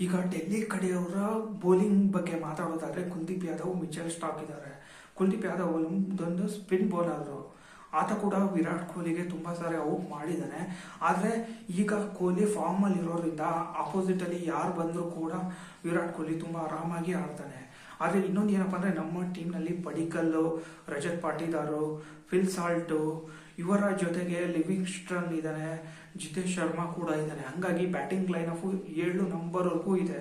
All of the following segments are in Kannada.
ಈಗ ಡೆಲ್ಲಿ ಕಡೆಯವರ ಬೌಲಿಂಗ್ ಬಗ್ಗೆ ಮಾತಾಡೋದಾದ್ರೆ ಕುಲ್ದೀಪ್ ಯಾದವ್, ಮಿಚಲ್ ಸ್ಟಾಕ್ ಇದ್ದಾರೆ ಕುಲ್ದೀಪ್ ಯಾದವ್ ಒಂದು ಸ್ಪಿನ್ ಬೌಲರು ಆತ ಕೂಡ ವಿರಾಟ್ ಕೊಹ್ಲಿಗೆ ತುಂಬ ಸಾರಿ ಔಟ್ ಮಾಡಿದ್ದಾನೆ ಆದರೆ ಈಗ ಕೊಹ್ಲಿ ಫಾರ್ಮಲ್ಲಿ ಇರೋದ್ರಿಂದ ಆಪೋಸಿಟಲ್ಲಿ ಯಾರು ಬಂದರೂ ಕೂಡ ವಿರಾಟ್ ಕೊಹ್ಲಿ ತುಂಬ ಆರಾಮಾಗಿ ಆಡ್ತಾನೆ. ಆದರೆ ಇನ್ನೊಂದು ಏನಪ್ಪ ಅಂದರೆ ನಮ್ಮ ಟೀಮ್ನಲ್ಲಿ ಪಡಿಕಲ್ಲು, ರಜತ್ ಪಾಟೀದಾರು, ಫಿಲ್ ಸಾಲ್ಟು ಇವರ ಜೊತೆಗೆ ಲಿವಿಂಗ್ ಲಿವಿಂಗ್ಸ್ಟನ್ ಇದ್ದಾನೆ, ಜಿತೇಶ್ ಶರ್ಮಾ ಕೂಡ ಇದ್ದಾನೆ. ಹಂಗಾಗಿ ಬ್ಯಾಟಿಂಗ್ ಲೈನ್ ಆಫ್ ಏಳು ನಂಬರ್ವರೆಗೂ ಇದೆ.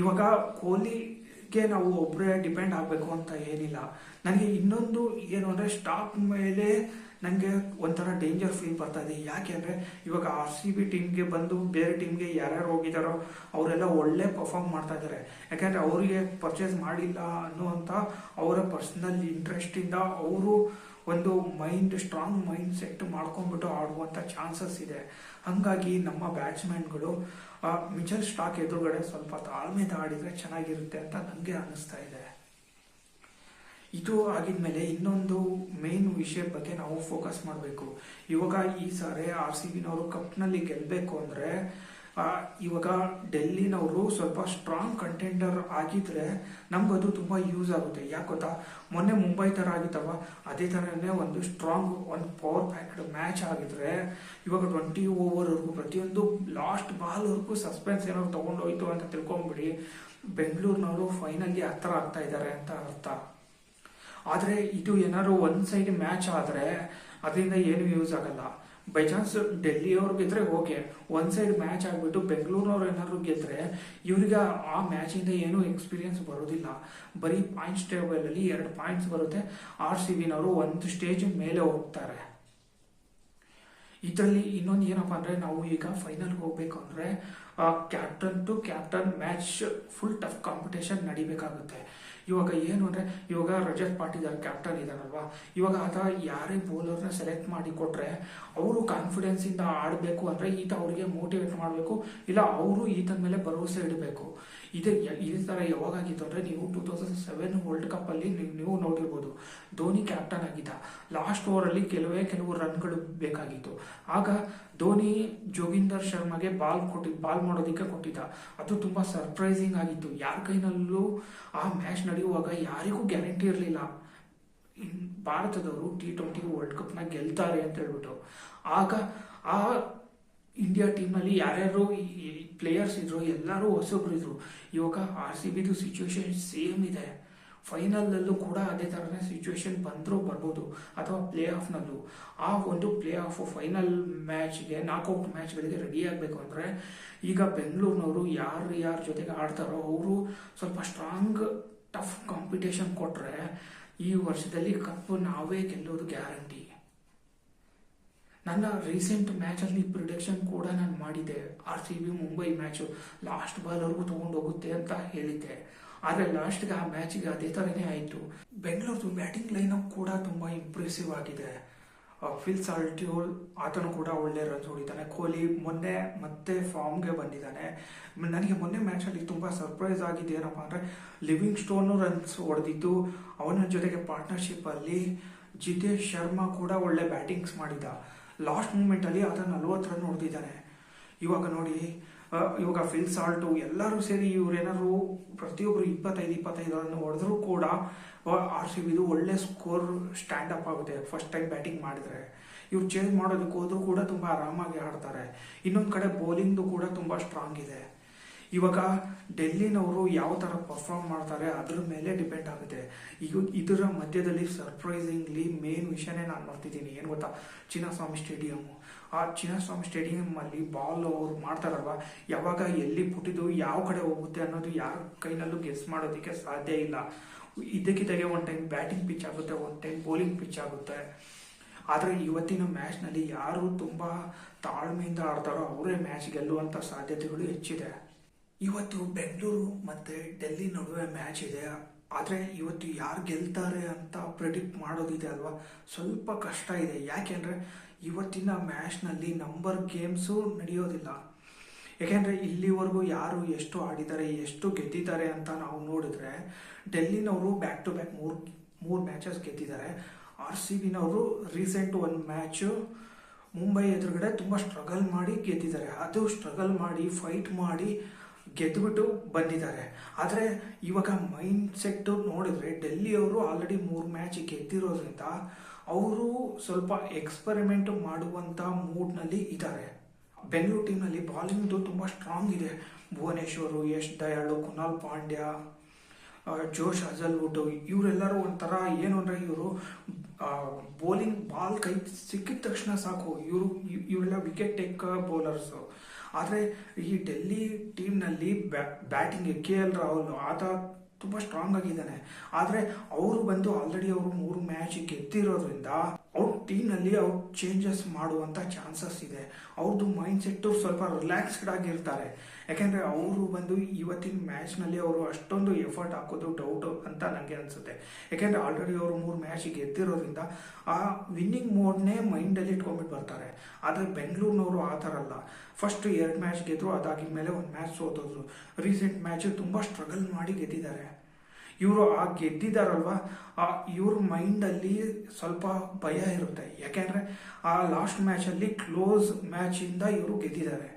ಇವಾಗ ಕೊಹ್ಲಿಗೆ ನಾವು ಒಬ್ಬರೇ ಡಿಪೆಂಡ್ ಆಗಬೇಕು ಅಂತ ಏನಿಲ್ಲ. ನನಗೆ ಇನ್ನೊಂದು ಏನು ಅಂದರೆ ಸ್ಟಾಕ್ ಮೇಲೆ ನನಗೆ ಒಂಥರ ಡೇಂಜರ್ ಫೀಲ್ ಬರ್ತಾ ಇದೆ. ಯಾಕೆ ಅಂದರೆ ಇವಾಗ ಆರ್ ಸಿ ಬಿ ಟೀಮ್ಗೆ ಬಂದು ಬೇರೆ ಟೀಮ್ಗೆ ಯಾರ್ಯಾರು ಹೋಗಿದ್ದಾರೋ ಅವರೆಲ್ಲ ಒಳ್ಳೆ ಪರ್ಫಾರ್ಮ್ ಮಾಡ್ತಾ ಇದ್ದಾರೆ ಯಾಕೆಂದರೆ ಅವರಿಗೆ ಪರ್ಚೇಸ್ ಮಾಡಿಲ್ಲ ಅನ್ನುವಂಥ ಅವರ ಪರ್ಸ್ನಲ್ ಇಂಟ್ರೆಸ್ಟಿಂದ ಅವರು ಒಂದು ಮೈಂಡ್ ಸ್ಟ್ರಾಂಗ್ ಮೈಂಡ್ ಸೆಟ್ ಮಾಡ್ಕೊಂಡ್ಬಿಟ್ಟು ಆಡುವಂಥ ಚಾನ್ಸಸ್ ಇದೆ. ಹಾಗಾಗಿ ನಮ್ಮ ಬ್ಯಾಟ್ಸ್ಮನ್ಗಳು ಮಿಚಲ್ ಸ್ಟಾಕ್ ಎದುರುಗಡೆ ಸ್ವಲ್ಪ ತಾಳ್ಮೆ ತಾಡಿದ್ರೆ ಚೆನ್ನಾಗಿರುತ್ತೆ ಅಂತ ನನಗೆ ಅನಿಸ್ತಾ ಇದೆ. ಇದು ಆಗಿದ್ಮೇಲೆ ಇನ್ನೊಂದು ಮೇನ್ ವಿಷಯ ಬಗ್ಗೆ ನಾವು ಫೋಕಸ್ ಮಾಡಬೇಕು. ಇವಾಗ ಈ ಸಾರಿ ಆರ್ ಸಿ ಬಿನವರು ಕಪ್ನಲ್ಲಿ ಗೆಲ್ಲಬೇಕು ಅಂದರೆ ಇವಾಗ ಡೆಲ್ಲಿನವರು ಸ್ವಲ್ಪ ಸ್ಟ್ರಾಂಗ್ ಕಂಟೆಂಡರ್ ಆಗಿದ್ರೆ ಅದು ತುಂಬ ಯೂಸ್ ಆಗುತ್ತೆ. ಯಾಕೆ ಗೊತ್ತಾ? ಮೊನ್ನೆ ಮುಂಬೈ ಥರ ಆಗಿತ್ತವ ಅದೇ ಥರನೇ ಒಂದು ಸ್ಟ್ರಾಂಗ್ ಒಂದು ಪವರ್ ಪ್ಯಾಕ್ಡ್ ಮ್ಯಾಚ್ ಆಗಿದ್ರೆ ಇವಾಗ ಟ್ವೆಂಟಿ ಓವರ್ವರೆಗೂ ಪ್ರತಿಯೊಂದು ಲಾಸ್ಟ್ ಬಾಲ್ವರೆಗೂ ಸಸ್ಪೆನ್ಸ್ ಏನಾದ್ರು ತೊಗೊಂಡೋಯ್ತು ಅಂತ ತಿಳ್ಕೊಂಬಿಡಿ. ಬೆಂಗಳೂರಿನವರು ಫೈನಲ್ಗೆ ಹತ್ರ ಆಗ್ತಾ ಇದ್ದಾರೆ ಅಂತ ಅರ್ಥ. ಆದರೆ ಇದು ಏನಾದ್ರು ಒಂದು ಸೈಡ್ ಮ್ಯಾಚ್ ಆದರೆ ಅದರಿಂದ ಏನು ಯೂಸ್ ಆಗಲ್ಲ. ಬೈ ಚಾನ್ಸ್ ಡೆಲ್ಲಿಯವ್ರು ಗೆದ್ರೆ ಓಕೆ ಒನ್ ಸೈಡ್ ಮ್ಯಾಚ್ ಆಗಿಬಿಟ್ಟು ಬೆಂಗಳೂರಿನವ್ರು ಏನಾದ್ರು ಗೆದ್ರೆ, ಇವ್ರಿಗೆ ಆ ಮ್ಯಾಚಿಂದ ಏನೂ ಎಕ್ಸ್ಪೀರಿಯನ್ಸ್ ಬರೋದಿಲ್ಲ. ಬರೀ ಪಾಯಿಂಟ್ಸ್ ಟೇಬಲಲ್ಲಿ ಎರಡು ಪಾಯಿಂಟ್ಸ್ ಬರುತ್ತೆ. ಆರ್ ಸಿ ಬಿನವರು ಒಂದು ಸ್ಟೇಜ್ ಮೇಲೆ ಹೋಗ್ತಾರೆ. ಇದರಲ್ಲಿ ಇನ್ನೊಂದು ಏನಪ್ಪ ಅಂದ್ರೆ, ನಾವು ಈಗ ಫೈನಲ್ಗೆ ಹೋಗ್ಬೇಕು ಅಂದ್ರೆ captain to captain match full tough competition ನಡಿಬೇಕಾಗುತ್ತೆ. ಇವಾಗ ಏನು ಅಂದರೆ, ಇವಾಗ ರಜತ್ ಪಾಟೀದಾರ್ ಕ್ಯಾಪ್ಟನ್ ಇದ್ದಾನಲ್ವಾ ಇವಾಗ ಆತ ಯಾರೇ ಬೌಲರ್ನ ಸೆಲೆಕ್ಟ್ ಮಾಡಿ ಕೊಟ್ಟರೆ ಅವರು ಕಾನ್ಫಿಡೆನ್ಸ್ ಇಂದ ಆಡಬೇಕು ಅಂದರೆ ಈತ ಅವರಿಗೆ ಮೋಟಿವೇಟ್ ಮಾಡಬೇಕು, ಇಲ್ಲ ಅವರು ಈತನ ಮೇಲೆ ಭರವಸೆ ಇಡಬೇಕು. ಇದೇ ಇದೇ ಥರ ಯಾವಾಗಾಗಿತ್ತು ಅಂದರೆ ನೀವು ಟೂ ತೌಸಂಡ್ ಸೆವೆನ್ ವರ್ಲ್ಡ್ ಕಪ್ಪಲ್ಲಿ ನೀವು ನೋಡಿರ್ಬೋದು ಧೋನಿ ಕ್ಯಾಪ್ಟನ್ ಆಗಿದ್ದ. ಲಾಸ್ಟ್ ಓವರಲ್ಲಿ ಕೆಲವೇ, ಕೆಲವು ರನ್ಗಳು ಬೇಕಾಗಿತ್ತು. ಆಗ ಧೋನಿ ಜೋಗಿಂದರ್ ಶರ್ಮಾಗೆ ಬಾಲ್ ಕೊಟ್ಟಿ, ಬಾಲ್ ಮಾಡೋದಕ್ಕೆ ಕೊಟ್ಟಿದ್ದ. ಅದು ತುಂಬ ಸರ್ಪ್ರೈಸಿಂಗ್ ಆಗಿತ್ತು. ಯಾರ ಕೈನಲ್ಲೂ ಆ ಮ್ಯಾಚ್ ನಡೆಯುವಾಗ ಯಾರಿಗೂ ಗ್ಯಾರಂಟಿ ಇರಲಿಲ್ಲ. ಭಾರತದವರು ಟಿ ಟ್ವೆಂಟಿ ವರ್ಲ್ಡ್ ಕಪ್ನ ಗೆಲ್ತಾರೆ ಅಂತ ಹೇಳ್ಬಿಟ್ಟು. ಆಗ ಆ ಇಂಡಿಯಾ ಟೀಮಲ್ಲಿ ಯಾರ್ಯಾರು ಪ್ಲೇಯರ್ಸ್ ಇದ್ರು, ಎಲ್ಲರೂ ಹೊಸಬ್ರು ಇದ್ರು ಇವಾಗ ಆರ್ ಸಿ ಬಿದು ಸಿಚುವೇಶನ್ ಸೇಮ್ ಇದೆ. ಫೈನಲ್ಲಲ್ಲೂ ಕೂಡ ಅದೇ ಥರನೇ ಸಿಚುವೇಶನ್ ಬಂದರೂ ಬರ್ಬೋದು, ಅಥವಾ ಪ್ಲೇ ಆಫ್ನಲ್ಲೂ ಆ ಒಂದು ಪ್ಲೇ ಆಫ್ ಫೈನಲ್ ಮ್ಯಾಚ್ಗೆ ನಾಕೌಟ್ ಮ್ಯಾಚ್ಗಳಿಗೆ ರೆಡಿ ಆಗಬೇಕು ಅಂದರೆ, ಈಗ ಬೆಂಗಳೂರಿನವರು ಯಾರು ಯಾರ ಜೊತೆಗೆ ಆಡ್ತಾರೋ, ಅವರು ಸ್ವಲ್ಪ ಸ್ಟ್ರಾಂಗ್ ಟಫ್ ಕಾಂಪಿಟೇಷನ್ ಕೊಟ್ಟರೆ ಈ ವರ್ಷದಲ್ಲಿ ಕಪ್ ನಾವೇ ಗೆಲ್ಲೋದು ಗ್ಯಾರಂಟಿ ನನ್ನ ರೀಸೆಂಟ್ ಮ್ಯಾಚಲ್ಲಿ ಪ್ರಿಡಿಕ್ಷನ್ ಕೂಡ ನಾನು ಮಾಡಿದ್ದೆ. R C B Mumbai match last ಬಾಲ್ವರೆಗೂ ತೊಗೊಂಡೋಗುತ್ತೆ ಅಂತ ಹೇಳಿದ್ದೆ. ಆದರೆ ಲಾಸ್ಟ್ಗೆ ಆ ಮ್ಯಾಚಿಗೆ ಅದೇ ಥರನೇ ಆಯಿತು. ಬೆಂಗಳೂರು ಬ್ಯಾಟಿಂಗ್ ಲೈನಪ್ ಕೂಡ ತುಂಬ ಇಂಪ್ರೆಸಿವ್ ಆಗಿದೆ. ಫಿಲ್ ಸಾಲ್ಟ್ಯೂಲ್ ಆತನು ಕೂಡ ಒಳ್ಳೆ ರನ್ಸ್ ಹೊಡಿತಾನೆ. ಕೊಹ್ಲಿ ಮೊನ್ನೆ ಮತ್ತೆ ಫಾರ್ಮ್ಗೆ ಬಂದಿದ್ದಾನೆ. ನನಗೆ ಮೊನ್ನೆ ಮ್ಯಾಚಲ್ಲಿ ತುಂಬ ಸರ್ಪ್ರೈಸ್ ಆಗಿದೆ ಏನಪ್ಪ ಅಂದರೆ ಲಿವಿಂಗ್ ಸ್ಟೋನು ರನ್ಸ್ ಹೊಡೆದಿದ್ದು, ಅವನ ಜೊತೆಗೆ ಪಾರ್ಟ್ನರ್ಶಿಪ್ಪಲ್ಲಿ ಜಿತೇಶ್ ಶರ್ಮಾ ಕೂಡ ಒಳ್ಳೆ ಬ್ಯಾಟಿಂಗ್ಸ್ ಮಾಡಿದ. ಲಾಸ್ಟ್ ಮೂಮೆಂಟಲ್ಲಿ ಆತ ನಲ್ವತ್ತು ರನ್ ಹೊಡೆದಿದ್ದಾನೆ. ಇವಾಗ ನೋಡಿ ಇವಾಗ ಫಿಲ್ ಸಾಲ್ಟು ಎಲ್ಲರೂ ಸೇರಿ ಇವ್ರೇನಾದ್ರು ಪ್ರತಿಯೊಬ್ಬರು ಇಪ್ಪತ್ತೈದು ಇಪ್ಪತ್ತೈದು ರನ್ ಹೊಡೆದ್ರು ಕೂಡ ಆರ್ ಸಿ ಬಿದು ಒಳ್ಳೆ ಸ್ಕೋರ್ ಸ್ಟ್ಯಾಂಡ್ ಅಪ್ ಆಗುತ್ತೆ. ಫಸ್ಟ್ ಟೈಮ್ ಬ್ಯಾಟಿಂಗ್ ಮಾಡಿದ್ರೆ. ಇವ್ರು ಚೇಂಜ್ ಮಾಡೋದಕ್ಕೆ ಹೋದ್ರೂ ಕೂಡ ತುಂಬ ಆರಾಮಾಗಿ ಆಡ್ತಾರೆ. ಇನ್ನೊಂದು ಕಡೆ ಬೌಲಿಂಗ್ದು ಕೂಡ ತುಂಬ ಸ್ಟ್ರಾಂಗ್ ಇದೆ. ಇವಾಗ ಡೆಲ್ಲಿನವರು ಯಾವ ಥರ ಪರ್ಫಾರ್ಮ್ ಮಾಡ್ತಾರೆ ಅದ್ರ ಮೇಲೆ ಡಿಪೆಂಡ್ ಆಗುತ್ತೆ. ಈಗ ಇದರ ಮಧ್ಯದಲ್ಲಿ ಸರ್ಪ್ರೈಸಿಂಗ್ಲಿ ಮೇನ್ ವಿಷಯನೇ ನಾನು ಮಾಡ್ತಿದ್ದೀನಿ ಏನು ಗೊತ್ತಾ? ಚಿನ್ನಸ್ವಾಮಿ ಸ್ಟೇಡಿಯಮ್ಮು ಆ ಚಿನ್ನಸ್ವಾಮಿ ಸ್ಟೇಡಿಯಮ್ಮಲ್ಲಿ ಬಾಲ್ ಅವರು ಮಾಡ್ತಾರಲ್ವ? ಯಾವಾಗ ಎಲ್ಲಿ ಪುಟ್ಟಿದ್ದು, ಯಾವ ಕಡೆ ಹೋಗುತ್ತೆ ಅನ್ನೋದು ಯಾರ ಕೈನಲ್ಲೂ ಗೆಸ್ ಮಾಡೋದಕ್ಕೆ ಸಾಧ್ಯ ಇಲ್ಲ. ಇದಕ್ಕಿದ್ದಾಗೆ ಒಂದು ಟೈಮ್ ಬ್ಯಾಟಿಂಗ್ ಪಿಚ್ ಆಗುತ್ತೆ ಒಂದು ಟೈಮ್ ಬೌಲಿಂಗ್ ಪಿಚ್ ಆಗುತ್ತೆ. ಆದರೆ ಇವತ್ತಿನ ಮ್ಯಾಚ್ನಲ್ಲಿ ಯಾರು ತುಂಬ ತಾಳ್ಮೆಯಿಂದ ಆಡ್ತಾರೋ ಅವರೇ ಮ್ಯಾಚ್ ಗೆಲ್ಲುವಂಥ ಸಾಧ್ಯತೆಗಳು ಹೆಚ್ಚಿದೆ. ಇವತ್ತು ಬೆಂಗಳೂರು ಮತ್ತು ಡೆಲ್ಲಿ ನಡುವೆ ಮ್ಯಾಚ್ ಇದೆ. ಆದರೆ ಇವತ್ತು ಯಾರು ಗೆಲ್ತಾರೆ ಅಂತ ಪ್ರಿಡಿಕ್ಟ್ ಮಾಡೋದಿದೆ ಅಲ್ವಾ? ಸ್ವಲ್ಪ ಕಷ್ಟ ಇದೆ. ಯಾಕೆಂದರೆ ಇವತ್ತಿನ ಮ್ಯಾಚ್ನಲ್ಲಿ ನಂಬರ್ ಗೇಮ್ಸು ನಡೆಯೋದಿಲ್ಲ. ಏಕೆಂದರೆ ಇಲ್ಲಿವರೆಗೂ ಯಾರು ಎಷ್ಟು ಆಡಿದ್ದಾರೆ, ಎಷ್ಟು ಗೆದ್ದಿದ್ದಾರೆ ಅಂತ ನಾವು ನೋಡಿದ್ರೆ ಡೆಲ್ಲಿನವರು ಬ್ಯಾಕ್ ಟು ಬ್ಯಾಕ್ ಮೂರು ಮೂರು ಮ್ಯಾಚಸ್ ಗೆದ್ದಿದ್ದಾರೆ. ಆರ್ ಸಿ ಬಿನವರು ರೀಸೆಂಟ್ ಒಂದು ಮ್ಯಾಚು ಮುಂಬೈ ಎದುರುಗಡೆ ತುಂಬ ಸ್ಟ್ರಗಲ್ ಮಾಡಿ ಗೆದ್ದಿದ್ದಾರೆ. ಅದು ಸ್ಟ್ರಗಲ್ ಮಾಡಿ ಫೈಟ್ ಮಾಡಿ ಗೆದ್ದುಬಿಟ್ಟು ಬಂದಿದ್ದಾರೆ. ಆದರೆ ಇವಾಗ ಮೈಂಡ್ ಸೆಟ್ ನೋಡಿದ್ರೆ ಡೆಲ್ಲಿ ಅವರು ಆಲ್ರೆಡಿ ಮೂರು ಮ್ಯಾಚ್ ಗೆದ್ದಿರೋದ್ರಿಂದ ಅವರು ಸ್ವಲ್ಪ ಎಕ್ಸ್ಪರಿಮೆಂಟ್ ಮಾಡುವಂಥ ಮೂಡ್ನಲ್ಲಿ ಇದ್ದಾರೆ. ಬೆಂಗಳೂರು ಟೀಮ್ನಲ್ಲಿ ಬಾಲಿಂಗ್ದು ತುಂಬ ಸ್ಟ್ರಾಂಗ್ ಇದೆ. ಭುವನೇಶ್ವರು, ಯಶ್ ದಯಾಳು, ಕುನಾಲ್ ಪಾಂಡ್ಯ ಜೋಶ್ ಹಜಲ್ವುಡ್ ಇವರೆಲ್ಲರೂ ಒಂಥರ ಏನು ಅಂದರೆ ಇವರು ಬೌಲಿಂಗ್ ಬಾಲ್ ಕೈ ಸಿಕ್ಕಿದ ತಕ್ಷಣ ಸಾಕು. ಇವರು, ಇವರೆಲ್ಲ ವಿಕೆಟ್ ಟೇಕ್ ಬೌಲರ್ಸು ಆದರೆ ಈ ಡೆಲ್ಲಿ ಟೀಮ್ನಲ್ಲಿ ಬ್ಯಾಟಿಂಗ್ ಕೆ ಎಲ್ ರಾಹುಲ್ ಆತ ತುಂಬ ಸ್ಟ್ರಾಂಗ್ ಆಗಿದ್ದಾನೆ. ಆದರೆ ಅವರು ಬಂದು ಆಲ್ರೆಡಿ ಅವರು ಮೂರು ಮ್ಯಾಚ್ ಗೆದ್ದಿರೋದ್ರಿಂದ ಅವ್ರ ಟೀಮ್ನಲ್ಲಿ ಅವ್ರು ಚೇಂಜಸ್ ಮಾಡುವಂಥ ಚಾನ್ಸಸ್ ಇದೆ. ಅವ್ರದ್ದು ಮೈಂಡ್ ಸೆಟ್ಟು ಸ್ವಲ್ಪ ರಿಲ್ಯಾಕ್ಸ್ಡ್ ಆಗಿರ್ತಾರೆ. ಯಾಕೆಂದರೆ ಅವರು ಬಂದು ಇವತ್ತಿನ ಮ್ಯಾಚ್ನಲ್ಲಿ ಅವರು ಅಷ್ಟೊಂದು ಎಫರ್ಟ್ ಹಾಕೋದು ಡೌಟು ಅಂತ ನನಗೆ ಅನಿಸುತ್ತೆ. ಯಾಕೆಂದರೆ ಆಲ್ರೆಡಿ ಅವರು ಮೂರು ಮ್ಯಾಚಿಗೆ ಗೆದ್ದಿರೋದ್ರಿಂದ ಆ ವಿನ್ನಿಂಗ್ ಮೋಡ್ನೇ ಮೈಂಡಲ್ಲಿ ಇಟ್ಕೊಂಡ್ಬಿಟ್ಟು ಬರ್ತಾರೆ. ಆದರೆ ಬೆಂಗಳೂರಿನವರು ಆ ಥರ ಅಲ್ಲ. ಫಸ್ಟ್ ಎರಡು ಮ್ಯಾಚ್ ಗೆದ್ದರು ಅದಾಗಿದ ಮೇಲೆ ಒಂದು ಮ್ಯಾಚ್ ಸೋತೋದ್ರು. ರೀಸೆಂಟ್ ಮ್ಯಾಚ್ ತುಂಬ ಸ್ಟ್ರಗಲ್ ಮಾಡಿ ಗೆದ್ದಿದ್ದಾರೆ. ಇವರು ಆ ಗೆದ್ದಿದ್ದಾರಲ್ವ ಆ ಇವ್ರ ಮೈಂಡಲ್ಲಿ ಸ್ವಲ್ಪ ಭಯ ಇರುತ್ತೆ. ಯಾಕೆಂದರೆ ಆ ಲಾಸ್ಟ್ ಮ್ಯಾಚಲ್ಲಿ ಕ್ಲೋಸ್ ಮ್ಯಾಚಿಂದ ಇವರು ಗೆದ್ದಿದ್ದಾರೆ.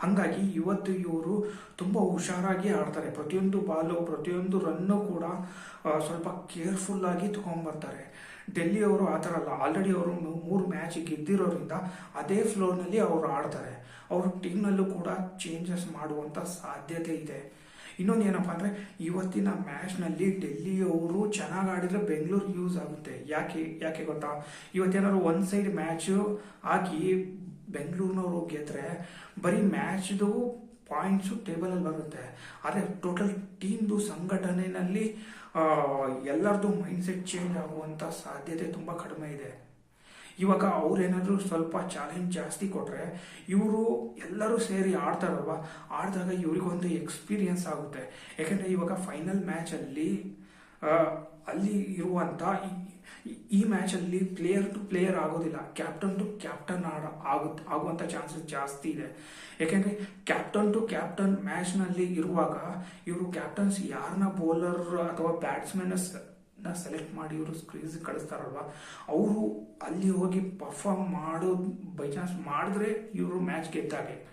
ಹಂಗಾಗಿ ಇವತ್ತು ಇವರು ತುಂಬ ಹುಷಾರಾಗಿ ಆಡ್ತಾರೆ. ಪ್ರತಿಯೊಂದು ಬಾಲು ಪ್ರತಿಯೊಂದು ರನ್ನು ಕೂಡ ಸ್ವಲ್ಪ ಕೇರ್ಫುಲ್ ಆಗಿ ತಗೊಂಡ್ಬರ್ತಾರೆ. ಡೆಲ್ಲಿ ಅವರು ಆ ಥರ ಅಲ್ಲ. ಆಲ್ರೆಡಿ ಅವರು ಮೂರು ಮ್ಯಾಚ್ ಗೆದ್ದಿರೋದ್ರಿಂದ ಅದೇ ಫ್ಲೋರ್ನಲ್ಲಿ ಅವರು ಆಡ್ತಾರೆ. ಅವ್ರ ಟೀಮ್ನಲ್ಲೂ ಕೂಡ ಚೇಂಜಸ್ ಮಾಡುವಂಥ ಸಾಧ್ಯತೆ ಇದೆ. ಇನ್ನೊಂದು ಏನಪ್ಪ ಅಂದರೆ ಇವತ್ತಿನ ಮ್ಯಾಚ್ನಲ್ಲಿ ಡೆಲ್ಲಿ ಅವರು ಚೆನ್ನಾಗಿ ಆಡಿದರೆ ಬೆಂಗಳೂರು ಯೂಸ್ ಆಗುತ್ತೆ. ಯಾಕೆ ಯಾಕೆ ಗೊತ್ತಾ? ಇವತ್ತೇನಾದ್ರು ಒನ್ ಸೈಡ್ ಮ್ಯಾಚು ಹಾಕಿ ಬೆಂಗಳೂರಿನವರು ಗೆದ್ರೆ, ಬರೀ ಮ್ಯಾಚ್ದು ಪಾಯಿಂಟ್ಸು ಟೇಬಲಲ್ಲಿ ಬರುತ್ತೆ. ಆದರೆ ಟೋಟಲ್ ಟೀಮ್ದು ಸಂಘಟನೆಯಲ್ಲಿ ಎಲ್ಲರದು ಮೈಂಡ್ಸೆಟ್ ಚೇಂಜ್ ಆಗುವಂಥ ಸಾಧ್ಯತೆ ತುಂಬ ಕಡಿಮೆ ಇದೆ. ಇವಾಗ ಅವ್ರೇನಾದರೂ ಸ್ವಲ್ಪ ಚಾಲೆಂಜ್ ಜಾಸ್ತಿ ಕೊಟ್ಟರೆ ಇವರು ಎಲ್ಲರೂ ಸೇರಿ ಆಡ್ತಾರಲ್ವ? ಆಡಿದಾಗ ಇವ್ರಿಗೊಂದು ಎಕ್ಸ್ಪೀರಿಯನ್ಸ್ ಆಗುತ್ತೆ. ಯಾಕೆಂದರೆ ಇವಾಗ ಫೈನಲ್ ಮ್ಯಾಚಲ್ಲಿ ಅಲ್ಲಿ ಇರುವಂಥ ಈ- ಮ್ಯಾಚಲ್ಲಿ ಪ್ಲೇಯರ್ ಟು ಪ್ಲೇಯರ್ ಆಗೋದಿಲ್ಲ. ಕ್ಯಾಪ್ಟನ್ ಟು ಕ್ಯಾಪ್ಟನ್ ಆಡ ಆಗುತ್ತೆ ಆಗುವಂಥ ಚಾನ್ಸಸ್ ಜಾಸ್ತಿ ಇದೆ. ಯಾಕೆಂದರೆ ಕ್ಯಾಪ್ಟನ್ ಟು ಕ್ಯಾಪ್ಟನ್ ಮ್ಯಾಚ್ನಲ್ಲಿ ಇರುವಾಗ ಇವರು ಕ್ಯಾಪ್ಟನ್ಸ್ ಯಾರನ್ನ ಬೌಲರ್ ಅಥವಾ ಬ್ಯಾಟ್ಸ್ಮನ್ ನ ಸೆಲೆಕ್ಟ್ ಮಾಡಿ ಇವರು ಸ್ಕ್ರೀಸ್ ಕಳಿಸ್ತಾರಲ್ವ? ಅವರು ಅಲ್ಲಿ ಹೋಗಿ ಪರ್ಫಾರ್ಮ್ ಮಾಡೋ ಬೈ ಚಾನ್ಸ್ ಮಾಡಿದ್ರೆ ಇವರು ಮ್ಯಾಚ್ ಗೆದ್ದಾಗೆ.